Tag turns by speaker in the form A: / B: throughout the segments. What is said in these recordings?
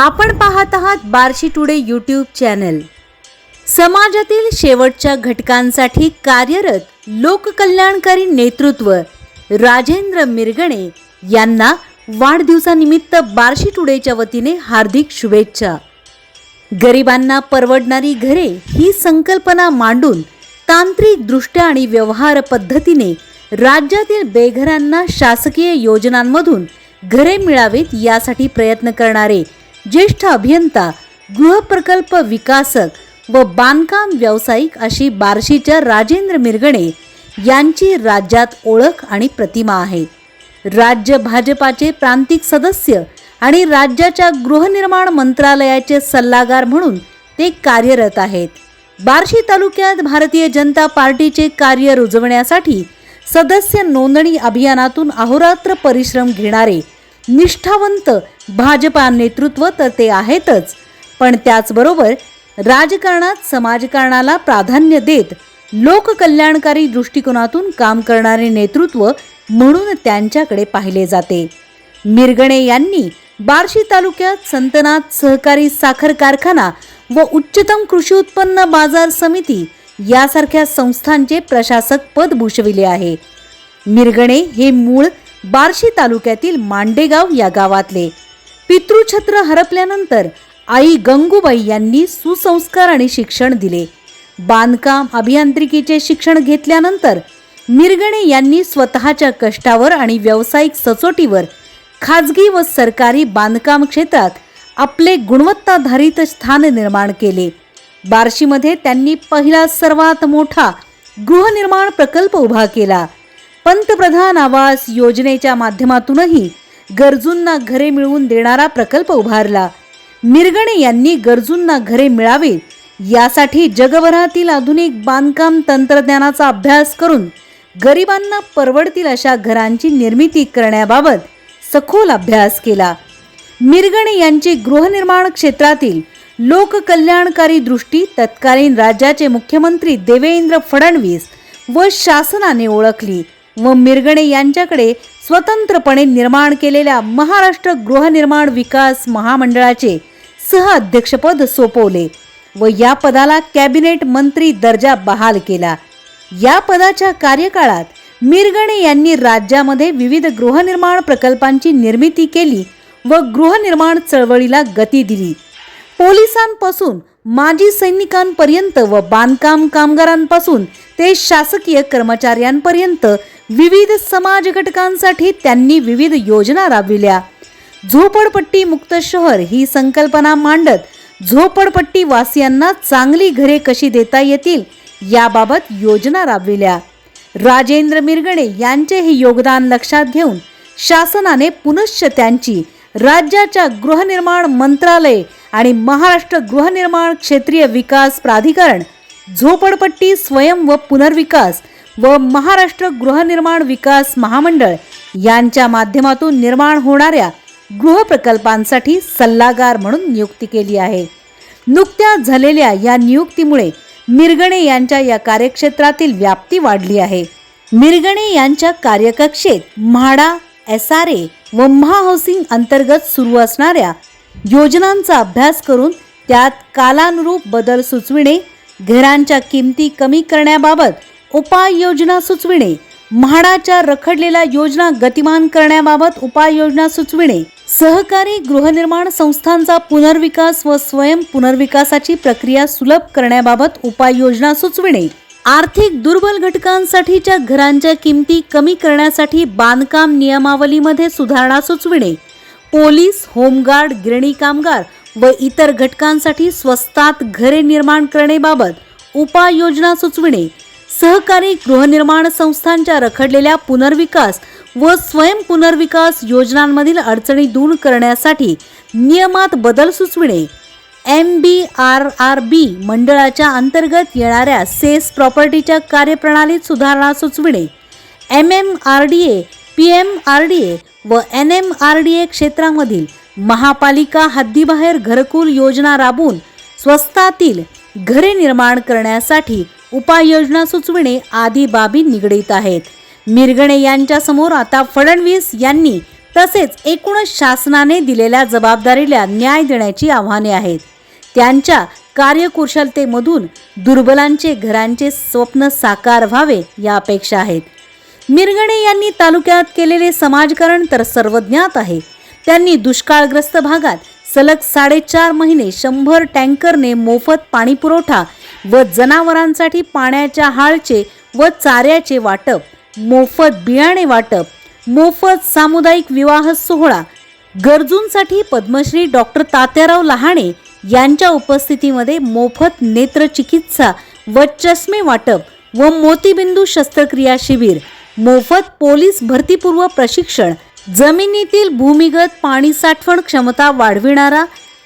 A: आपण पाहत आहात बार्शी टुडे यूट्यूब चॅनल. समाजातील शेवटच्या घटकांसाठी कार्यरत लोककल्याणकारी नेतृत्व राजेंद्र मिरगणे यांना वाढदिवसानिमित्त बार्शी टुडेच्या वतीने हार्दिक शुभेच्छा. गरिबांना परवडणारी घरे ही संकल्पना मांडून तांत्रिकदृष्ट्या आणि व्यवहार पद्धतीने राज्यातील बेघरांना शासकीय योजनांमधून घरे मिळावीत यासाठी प्रयत्न करणारे ज्येष्ठ अभियंता गृहप्रकल्प विकासक व बांधकाम व्यावसायिक अशी बार्शीच्या राजेंद्र मिरगणे यांची राज्यात ओळख आणि प्रतिमा आहे. राज्य भाजपाचे प्रांतिक सदस्य आणि राज्याच्या गृहनिर्माण मंत्रालयाचे सल्लागार म्हणून ते कार्यरत आहेत. बार्शी तालुक्यात भारतीय जनता पार्टीचे कार्य रुजवण्यासाठी सदस्य नोंदणी अभियानातून अहोरात्र परिश्रम घेणारे निष्ठावंत भाजपा नेतृत्व तर ते आहेतच. पण त्याचबरोबर राजकारणात समाजकारणाला प्राधान्य देत लोककल्याणकारी दृष्टिकोनातून काम करणारे नेतृत्व म्हणून त्यांच्याकडे पाहिले जाते. मिरगणे यांनी बार्शी तालुक्यात संतनाथ सहकारी साखर कारखाना व उच्चतम कृषी उत्पन्न बाजार समिती यासारख्या संस्थांचे प्रशासक पद भूषविले आहे. मिरगणे हे मूळ बार्शी तालुक्यातील मांडेगाव या गावातले. पितृछत्र हरपल्यानंतर आई गंगूबाई यांनी सुसंस्कार आणि शिक्षण दिले. बांधकाम अभियांत्रिकीचे शिक्षण घेतल्यानंतर मिरगणे यांनी स्वतःच्या कष्टावर आणि व्यावसायिक सचोटीवर खाजगी व सरकारी बांधकाम क्षेत्रात आपले गुणवत्ताधारित स्थान निर्माण केले. बार्शीमध्ये त्यांनी पहिला सर्वात मोठा गृहनिर्माण प्रकल्प उभा केला. पंतप्रधान आवास योजनेच्या माध्यमातूनही गरजूंना घरे मिळवून देणारा प्रकल्प उभारला. मिरगणे यांनी गरजूंना घरे मिळावे यासाठी जगभरातील आधुनिक बांधकाम तंत्रज्ञानाचा अभ्यास करून गरिबांना परवडतील अशा घरांची निर्मिती करण्याबाबत सखोल अभ्यास केला. मिरगणे यांची गृहनिर्माण क्षेत्रातील लोककल्याणकारी दृष्टी तत्कालीन राज्याचे मुख्यमंत्री देवेंद्र फडणवीस व शासनाने ओळखली. व मिरगणे यांच्याकडे स्वतंत्रपणे निर्माण केलेल्या महाराष्ट्र गृहनिर्माण विकास महामंडळाचे सहअध्यक्षपद सोपवले व या पदाला कॅबिनेट मंत्री दर्जा बहाल केला. या पदाच्या कार्यकाळात मिरगणे यांनी राज्यामध्ये विविध गृहनिर्माण प्रकल्पांची निर्मिती केली व गृहनिर्माण चळवळीला गती दिली. पोलिसांपासून माजी सैनिकांपर्यंत व बांधकाम कामगारांपासून ते शासकीय कर्मचाऱ्यांपर्यंत विविध समाज घटकांसाठी त्यांनी विविध योजना राबविल्या. झोपडपट्टी मुक्त शहर ही संकल्पना मांडत झोपडपट्टी वासियांना चांगली घरे कशी देता येतील याबाबत योजना राबविल्या. राजेंद्र मिरगणे यांचे हे योगदान लक्षात घेऊन शासनाने पुनश्च त्यांची राज्याच्या गृहनिर्माण मंत्रालय आणि महाराष्ट्र गृहनिर्माण क्षेत्रीय विकास प्राधिकरण झोपडपट्टी स्वयं व पुनर्विकास व महाराष्ट्र गृहनिर्माण विकास महामंडळ यांच्या माध्यमातून निर्माण होणाऱ्या गृहप्रकल्पांसाठी सल्लागार म्हणून नियुक्ती केली आहे. नुकत्याच झालेल्या या नियुक्तीमुळे मिरगणे यांच्या या कार्यक्षेत्रातील व्याप्ती वाढली आहे. मिरगणे यांच्या कार्यकक्षेत म्हाडा एस आर ए व महाहाऊसिंग अंतर्गत सुरू असणाऱ्या योजनांचा अभ्यास करून त्यात कालानुरूप बदल सुचविणे घरांच्या किमती कमी करण्याबाबत उपाययोजना सुचविणे म्हाडाच्या रखडलेल्या योजना गतिमान करण्याबाबत उपाययोजना सुचविणे सहकारी गृहनिर्माण संस्थांचा पुनर्विकास व स्वयं पुनर्विकासाची प्रक्रिया सुलभ करण्याबाबत उपाययोजना सुचविणे. आर्थिक दुर्बल घटकांसाठीच्या घरांच्या किमती कमी करण्यासाठी बांधकाम नियमावलीमध्ये सुधारणा सुचविणे. पोलीस होमगार्ड गिरणी कामगार व इतर घटकांसाठी स्वस्तात घरे निर्माण करणेबाबत उपाययोजना सुचविणे सहकारी गृहनिर्माण संस्थांच्या रखडलेल्या पुनर्विकास व स्वयं पुनर्विकास योजनांमधील अडचणी दूर करण्यासाठी नियमात बदल सुचविणे. M B R R B मंडळाच्या अंतर्गत येणाऱ्या सेस प्रॉपर्टीच्या कार्यप्रणालीत सुधारणा सुचविणे. M M R D A P M R D A व N M R D A क्षेत्रामधील महापालिका हद्दीबाहेर घरकुल योजना राबवून स्वस्तातील घरे निर्माण करण्यासाठी उपाययोजना सुचविणे आदी बाबी निगडीत आहेत. मिरगणे यांच्यासमोर आता फडणवीस यांनी तसेच एकूणच शासनाने दिलेल्या जबाबदारीला न्याय देण्याची आव्हाने आहेत. त्यांच्या कार्यकुशलतेमधून दुर्बलांचे घरांचे स्वप्न साकार व्हावे या अपेक्षा आहेत. मिरगणे यांनी तालुक्यात केलेले समाजकारण तर सर्वज्ञात आहे. त्यांनी दुष्काळग्रस्त भागात सलग साडेचार महिने शंभर टँकरने मोफत पाणी पुरवठा व जनावरांसाठी पाण्याच्या हाळचे व चाऱ्याचे वाटप मोफत बियाणे वाटप मोफत सामुदायिक विवाह सोहळा गरजूंसाठी पद्मश्री डॉक्टर तात्याराव लहाणे यांच्या उपस्थितीमध्ये मोफत नेत्रचिकित्सा व चष्मे वाटप व मोतीबिंदू शस्त्रक्रिया शिबिर मोफत पोलीस भरतीपूर्व प्रशिक्षण जमिनीतील भूमिगत पाणी साठवण क्षमता वाढविणारा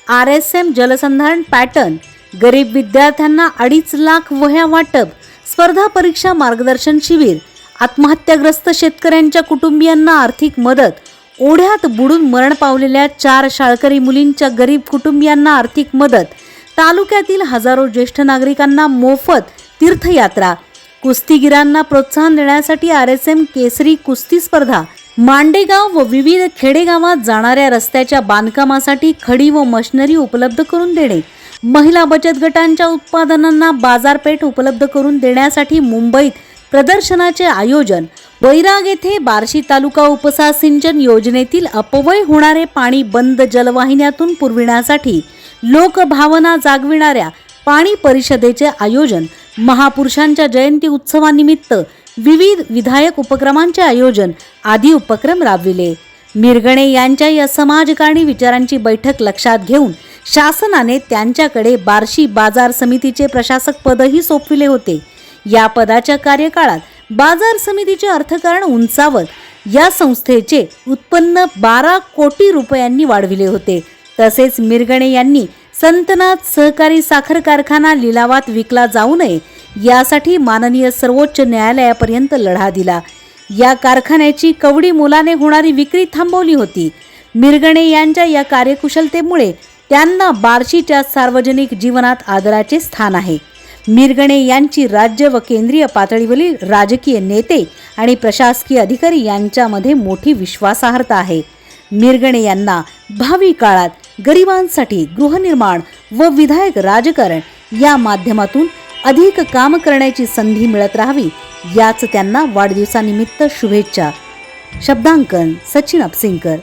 A: आर एस एम जलसंधारण पॅटर्न गरीब विद्यार्थ्यांना अडीच लाख वह्या वाटप स्पर्धा परीक्षा मार्गदर्शन शिबिर आत्महत्याग्रस्त शेतकऱ्यांच्या कुटुंबियांना आर्थिक मदत ओढ्यात बुडून मरण पावलेल्या चार शाळकरी मुलींच्या गरीब कुटुंबियांना आर्थिक मदत तालुक्यातील हजारो ज्येष्ठ नागरिकांना मोफत तीर्थयात्रा कुस्तीगिरांना प्रोत्साहन देण्यासाठी आर एस एम केसरी कुस्ती स्पर्धा मांडेगाव व विविध खेडेगावात जाणाऱ्या रस्त्याच्या बांधकामासाठी खडी व मशिनरी उपलब्ध करून देणे महिला बचत गटांच्या उत्पादनांना बाजारपेठ उपलब्ध करून देण्यासाठी मुंबईत प्रदर्शनाचे आयोजन वैराग येथे बार्शी तालुका उपसा सिंचन योजनेतील अपव्यय होणारे पाणी बंद जलवाहिन्यातून पुरविण्यासाठी लोकभावना जागविणाऱ्या पाणी परिषदेचे आयोजन महापुरुषांच्या जयंती उत्सवानिमित्त विविध विधायक उपक्रमांचे आयोजन आदी उपक्रम राबविले. मिरगणे यांच्या या समाजकारणी विचारांची बैठक लक्षात घेऊन शासनाने त्यांच्याकडे बार्शी बाजार समितीचे प्रशासक पदही सोपविले होते. या पदाच्या कार्यकाळात बाजार समितीचे अर्थकारण उंचावत या संस्थेचे उत्पन्न बारा कोटी रुपयांनी वाढविले होते. तसेच मिरगणे यांनी संतनाथ सहकारी साखर कारखाना लिलावात विकला जाऊ नये यासाठी माननीय सर्वोच्च न्यायालयापर्यंत लढा दिला. या कारखान्याची कवडी मुलाने होणारी विक्री थांबवली होती. मिरगणे यांच्या या कार्यकुशलतेमुळे त्यांना बार्शीच्या सार्वजनिक जीवनात आदराचे स्थान आहे. मिरगणे यांची राज्य व केंद्रीय पातळीवरील राजकीय नेते आणि प्रशासकीय अधिकारी यांच्यामध्ये मोठी विश्वासार्हता आहे. मिरगणे यांना भावी काळात गरिबांसाठी गृहनिर्माण व विधायक राजकारण या माध्यमातून अधिक काम करण्याची संधी मिळत राहावी याच त्यांना वाढदिवसानिमित्त शुभेच्छा. शब्दांकन सचिन अपसिंकर